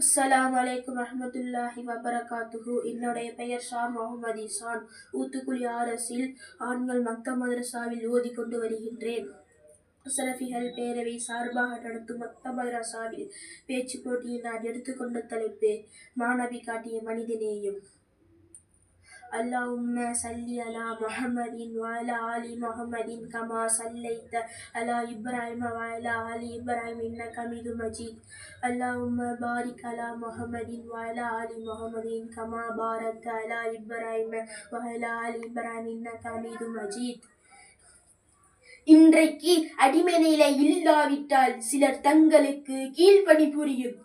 அஸ்லாம் வலைக்கம் ரஹமத்துல்லாஹி வபரகாத்துஹு. என்னுடைய பெயர் ஷா முகமது இசான் ஊத்துக்குழி ஆர்எஸில் ஆண்கள் மக்த மதரசாவில் ஓதி கொண்டு வருகின்றேன். சரஃபிகள் பேரவை சார்பாக நடத்தும் மக்த மதரசாவில் பேச்சு போட்டியில் நான் எடுத்துக்கொண்ட தலைப்பு மாணவி காட்டிய மனிதநேயம். اللهم صل على محمد وعلى آل محمد كما صليت على إبراهيم وعلى آل إبراهيم إنك حميد مجيد اللهم بارك على محمد وعلى آل محمد كما باركت على إبراهيم وعلى آل إبراهيم إنك حميد مجيد இன்றைக்கு அடிமை நிலை இல்லாவிட்டால் சிலர் தங்களுக்கு கீழ்ப்பணி புரியும்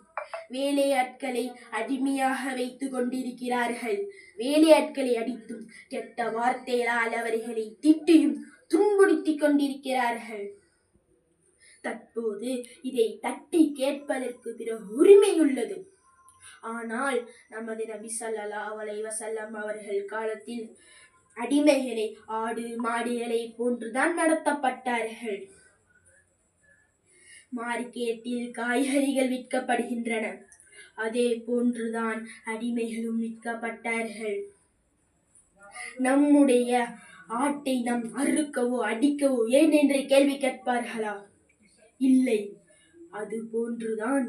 வேலையாட்களை அடிமையாக வைத்துக் கொண்டிருக்கிறார்கள். வேலையாட்களை அடித்தும் கெட்ட வார்த்தைகளால் அவர்களை திட்டியும் துன்புறுத்திக் கொண்டிருக்கிறார்கள். தற்போது இதை தட்டி கேட்பதற்கு பிற உரிமை உள்ளது ஆனால் நமது நபி ஸல்லல்லாஹு வசல்லம் அவர்கள் காலத்தில் அடிமைகளை ஆடு மாடுகளை போன்றுதான் நடத்தப்பட்டார்கள். மார்க்கெட்டில் காய்கறிகள் விற்கப்படுகின்றன. அதே போன்றுதான் அடிமைகளும் விற்கப்பட்டார்கள். நம்முடைய ஆட்டை நாம் அறுக்கவோ அடிக்கவோ ஏன் என்று கேள்வி கேட்பார்களா? இல்லை. அது போன்றுதான்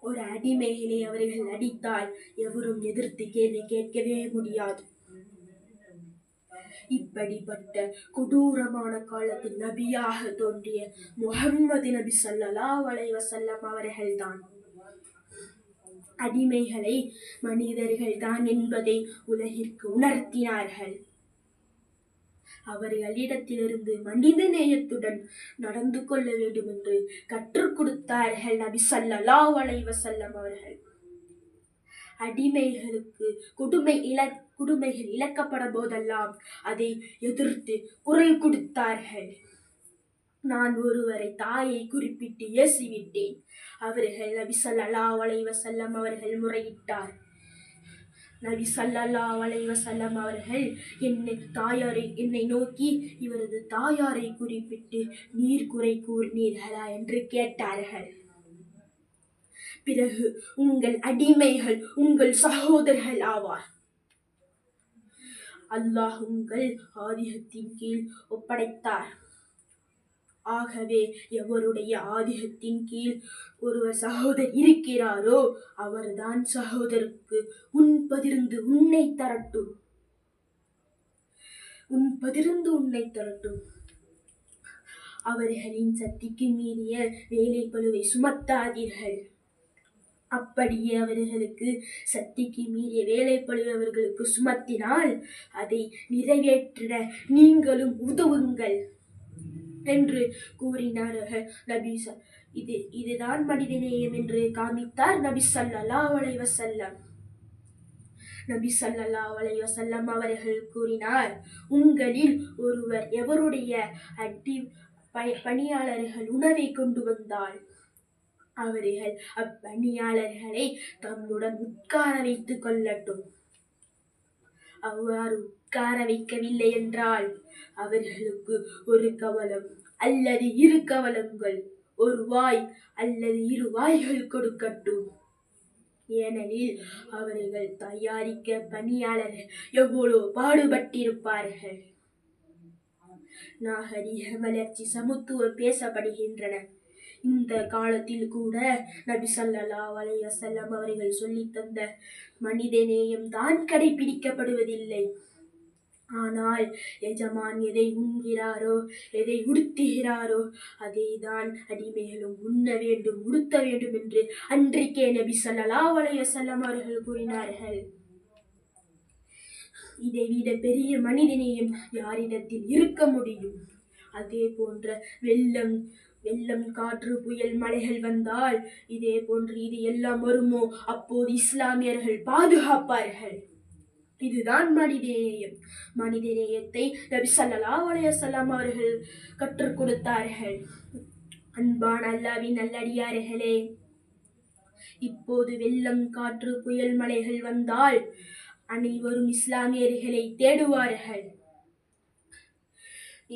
ஒரு அடிமைகளை அவர்கள் அடித்தால் எவரும் எதிர்த்து கேள்வி கேட்கவே முடியாது. இப்படிப்பட்ட கொடூரமான காலத்தில் நபியாக தோன்றிய முகம்மது நபி ஸல்லல்லாஹு அலைஹி அவர்கள்தான். அடிமைகளை மனிதர்கள் தான் என்பதை உலகிற்கு உணர்த்தினார்கள். அவர்களிடத்திலிருந்து மனித நேயத்துடன் நடந்து கொள்ள வேண்டும் என்று கற்றுக் கொடுத்தார்கள் நபி சல்லா அலைஹி அவர்கள். அடிமைகளுக்கு கொடுமை இழ கொடுமைகள் இழக்கப்பட போதெல்லாம் அதை எதிர்த்து குரல் கொடுத்தார்கள். நான் ஒருவரை தாயை குறிப்பிட்டு ஏசிவிட்டேன். அவர்கள் நபி சல்லா அலைஹி அவர்கள் முறையிட்டார். நபி ஸல்லல்லாஹு அலைஹி அவர்கள் என்னை தாயாரை என்னை நோக்கி இவரது தாயாரை குறிப்பிட்டு நீர் குறை கூறினீர்களா என்று கேட்டார்கள். பிறகு உங்கள் அடிமைகள் உங்கள் சகோதரர்கள் ஆவார். அல்லாஹ் உங்கள் ஆதிகத்தின் கீழ் ஒப்படைத்தார். ஆகவே எவருடைய ஆதிகத்தின் கீழ் ஒருவர் சகோதரர் இருக்கிறாரோ அவர்தான் சகோதரருக்கு உன் பதிர்ந்து உன்னை தரட்டும். உன் பதிர்ந்து உன்னை தரட்டும். அவர்களின் சக்திக்கு மீறிய வேலை பழுவை சுமத்தாதீர்கள். அப்படியே அவர்களுக்கு சக்திக்கு மீறிய வேலைப்பழு அவர்களுக்கு சுமத்தினால் அதை நிறைவேற்ற நீங்களும் உதவுங்கள் என்று கூறினார்கள் நபி இது இதுதான் மனிதநேயம் என்று காமித்தார் நபி ஸல்லல்லாஹு அலைஹி நபி ஸல்லல்லாஹு அலைஹி அவர்கள் கூறினார் உங்களில் ஒருவர் எவருடைய அடி ப- பணியாளர்கள் உணவை கொண்டு வந்தால் அவர்கள் அப்பணியாளர்களை தம்முடன் உட்கார வைத்துக் கொள்ளட்டும். அவ்வாறு உட்கார வைக்கவில்லை என்றால் அவர்களுக்கு ஒரு கவலம் அல்லது இரு கவலங்கள் ஒரு வாய் அல்லது இரு வாய்கள் கொடுக்கட்டும். ஏனெனில் அவர்கள் தயாரிக்க பணியாளர்கள் எவ்வளவு பாடுபட்டிருப்பார்கள். நாகரிக வளர்ச்சி சமத்துவம் பேசப்படுகின்றன. இந்த காலத்தில் கூட நபி சல்லா அலைஹி செல்லம் அவர்கள் சொல்லி தந்த மனிதநேயம் தான் கடைபிடிக்கப்படுவதில்லை ஆனால் எஜமான் எதை உண்கிறாரோ எதை உடுத்துகிறாரோ அதை தான் அடிமைகளும் உண்ண வேண்டும் உடுத்த வேண்டும் என்று அன்றைக்கே நபி சல்லா அலைஹி செல்லம் அவர்கள் கூறினார்கள். இதை விட பெரிய மனிதனையும் யாரிடத்தில் இருக்க முடியும்? அதே போன்ற வெள்ளம் வெள்ளம் காற்று புயல் மலைகள் வந்தால் இதே போன்று இது எல்லாம் வருமோ? அப்போது இஸ்லாமியர்கள் பாதுகாப்பார்கள். இதுதான் மனிதநேயம். மனிதநேயத்தை நபி சல்லா அலைஹி அவர்கள் கற்றுக் கொடுத்தார்கள். அன்பான அல்லாவின் நல்லடியார்களே இப்போது வெள்ளம் காற்று புயல் மலைகள் வந்தால் அனைவரும் இஸ்லாமியர்களை தேடுவார்கள்.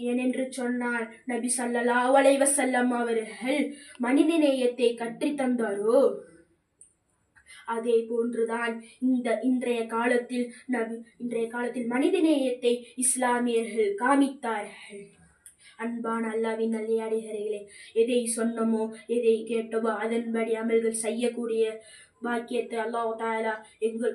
ஏனென்று சொன்னால் நபி ஸல்லல்லாஹு அலைஹி வஸல்லம் அவர்கள் மனிதநேயத்தை கற்றி தந்தாரோ அதே போன்றுதான் இந்த இன்றைய காலத்தில் நபி இன்றைய காலத்தில் மனித நேயத்தை இஸ்லாமியர்கள் காமித்தார்கள். அன்பான அல்லாவின் நல்லியாடிகளே எதை சொன்னமோ எதை கேட்டோமோ அதன்படி அமல்கள் செய்யக்கூடிய பாக்கியத்தை அல்லாஹ் தாயலா எங்கள்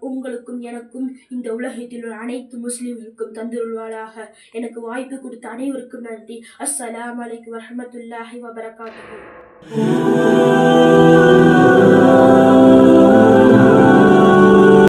உங்களுக்கும் எனக்கும் இந்த உலகத்தில் உள்ள அனைத்து முஸ்லிம்களுக்கும் தந்துருள்வாளாக எனக்கு வாய்ப்பு கொடுத்த அனைவருக்கும் நன்றி. அஸ்ஸலாமு அலைக்கும் வரஹ்மத்துல்லாஹி வபரகாத்துஹு.